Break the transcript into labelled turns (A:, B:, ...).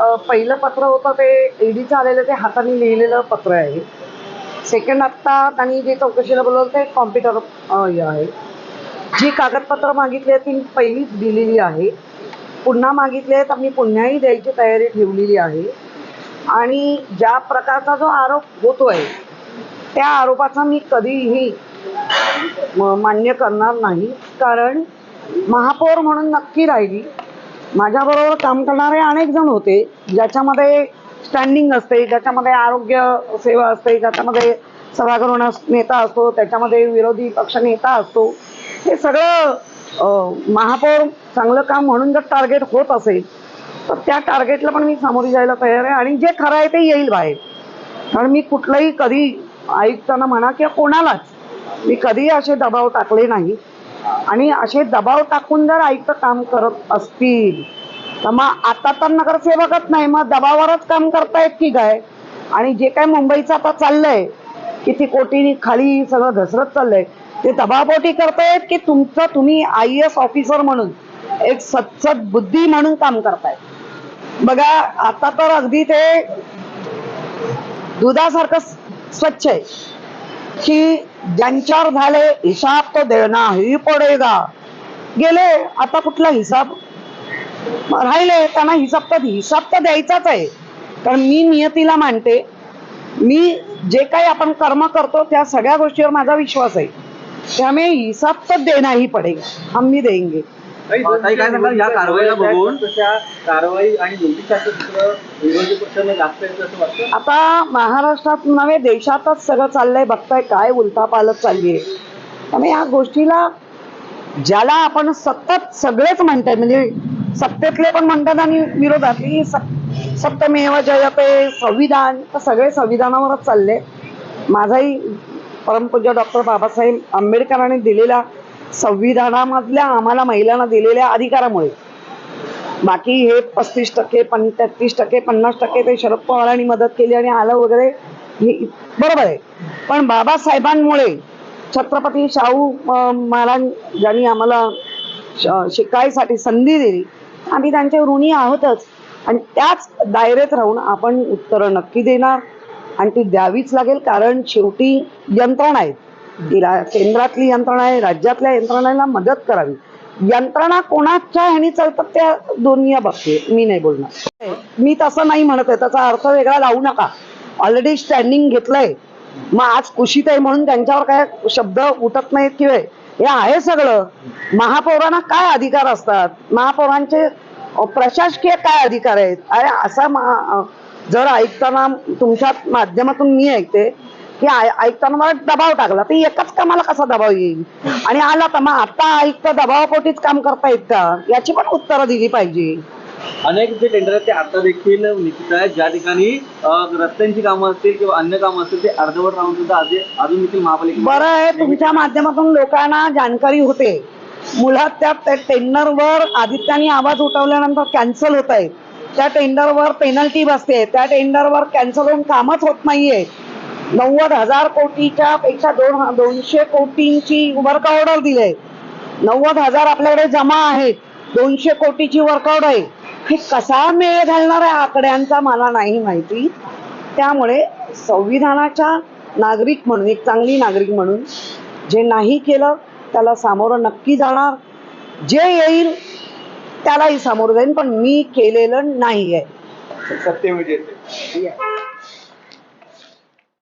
A: पहिलं पत्र होतं ते ईडीचं आलेलं ते हाताने लिहिलेलं पत्र आहे. सेकंड आत्ता त्यांनी जे चौकशीला बोलवलं ते कॉम्प्युटर हे आहे. जी कागदपत्र मागितली आहेत ती पहिलीच दिलेली आहे. पुन्हा मागितली आहेत आम्ही पुन्हाही द्यायची तयारी ठेवलेली आहे. आणि ज्या प्रकारचा जो आरोप होतो आहे त्या आरोपाचा मी कधीही मान्य करणार नाही. कारण महापौर म्हणून नक्की राहिली. माझ्याबरोबर काम करणारे अनेक जण होते ज्याच्यामध्ये स्टँडिंग असते ज्याच्यामध्ये आरोग्य सेवा असते ज्याच्यामध्ये सभागृह नेता असतो त्याच्यामध्ये विरोधी पक्ष नेता असतो. हे सगळं महापौर चांगलं काम म्हणून जर टार्गेट होत असेल तर त्या टार्गेटला पण मी सामोरी जायला तयार आहे आणि जे खरं आहे ते येईल बाहेर. कारण मी कुठलंही कधी आयुक्तांना म्हणा किंवा कोणालाच मी कधीही असे दबाव टाकले नाही. आणि असे दबाव टाकून जर आईचं काम करत असतील तर मग आता तर नगरसेवकच नाही मग दबावावरच काम करतायत की काय? आणि जे काय मुंबईचं आता चाललंय किती कोटीनी खाली सगळं घसरत चाललंय ते दबावपोटी करतायत की तुमचं तुम्ही आय एस ऑफिसर म्हणून एक सत्सत बुद्धी म्हणून काम करताय बघा आता तर अगदी ते दुधासारखं स्वच्छ आहे. की ज्यांच्यावर झाले हिसाब तो देना ही पडेगा. गेले आता कुठला हिसाब? राहिले त्यांना हिसाब तर हिसाब तर द्यायचाच आहे. कारण मी नियतीला मानते मी जे काही आपण कर्म करतो त्या सगळ्या गोष्टीवर माझा विश्वास आहे. त्यामुळे हिसाब तर देना ही पडेगा. हम देंगे.
B: ताई काय सांगाल या कारवाईला बघून. कारवाई आणि नोटीसाचं विरोधी पक्षांना जास्त येतं असं वाटतं?
A: आता महाराष्ट्रात नव्हे देशातच सगळं चाललंय. बघताय काय उलथा पालत चालली आहे त्यामुळे या गोष्टीला ज्याला आपण सतत सगळेच म्हणताय म्हणजे सत्तेतले पण म्हणतात आणि विरोधातली स- सत्यमेव जयते संविधान तर सगळे संविधानावरच चालले. माझाही परमपूज्य डॉक्टर बाबासाहेब आंबेडकरांनी दिलेल्या संविधानामधल्या आम्हाला महिलांना दिलेल्या अधिकारामुळे. बाकी हे पस्तीस टक्के पण तेहतीस टक्के पन्नास टक्के ते शरद पवारांनी मदत केली आणि आलं वगैरे हे बरोबर आहे. पण बाबासाहेबांमुळे छत्रपती शाहू महाराज ज्यांनी आम्हाला शिकायसाठी संधी दिली आम्ही त्यांचे ऋणी आहोतच. आणि त्याच दायरेत राहून आपण उत्तरं नक्की देणार आणि ती द्यावीच लागेल कारण शेवटी यंत्रणा आहेत की रा- केंद्रातली यंत्रणा आहे राज्यातल्या यंत्रणेला मदत करावी. यंत्रणा कोणाच्या ह्यानी चालतात त्या दोन्ही बघते मी नाही बोलणार. मी तसं नाही म्हणत आहे. त्याचा अर्थ वेगळा लावू नका. ऑलरेडी स्टँडिंग घेतलंय. मग आज कुशीत आहे म्हणून त्यांच्यावर काय शब्द उठत नाहीत किंवा हे आहे सगळं. महापौरांना काय अधिकार असतात? महापौरांचे प्रशासकीय काय अधिकार आहेत? अरे असा जर ऐकताना तुमच्या माध्यमातून मी ऐकते आय- ऐकताना मला दबाव टाकला. तर एकाच कामाला कसा दबाव येईल? आणि आला तर मग आता आयुक्त दबावापोटीच काम करतायत का याची पण उत्तरं दिली पाहिजे.
B: अनेक जे टेंडर आहेत ते आता देखील निश्चित आहेत. ज्या ठिकाणी रस्त्यांची कामं असतील किंवा अन्य कामं असतील ते अर्धवट राहून सुद्धा अजून देखील महापालिका
A: बरं आहे तुमच्या माध्यमातून लोकांना जाणकारी होते. मुळात त्या टेंडरवर आदित्याने आवाज उठवल्यानंतर कॅन्सल होत आहे त्या टेंडरवर पेनल्टी बसते. त्या टेंडरवर कॅन्सल होऊन कामच होत नाहीये. नव्वद हजार कोटीच्या पेक्षा दोन दोनशे कोटींची वर्क ऑर्डर दिले. नव्वद हजार आपल्याकडे जमा आहेत. दोनशे कोटीची वर्क ऑर्डर आहे. हे कसा मेळ घालणार आहे आकड्यांचा मला नाही माहिती. त्यामुळे संविधानाच्या नागरिक म्हणून एक चांगली नागरिक म्हणून जे नाही केलं त्याला सामोरं नक्की जाणार. जे येईल त्यालाही सामोरं जाईल पण मी केलेलं नाही आहे
B: सत्य विजेते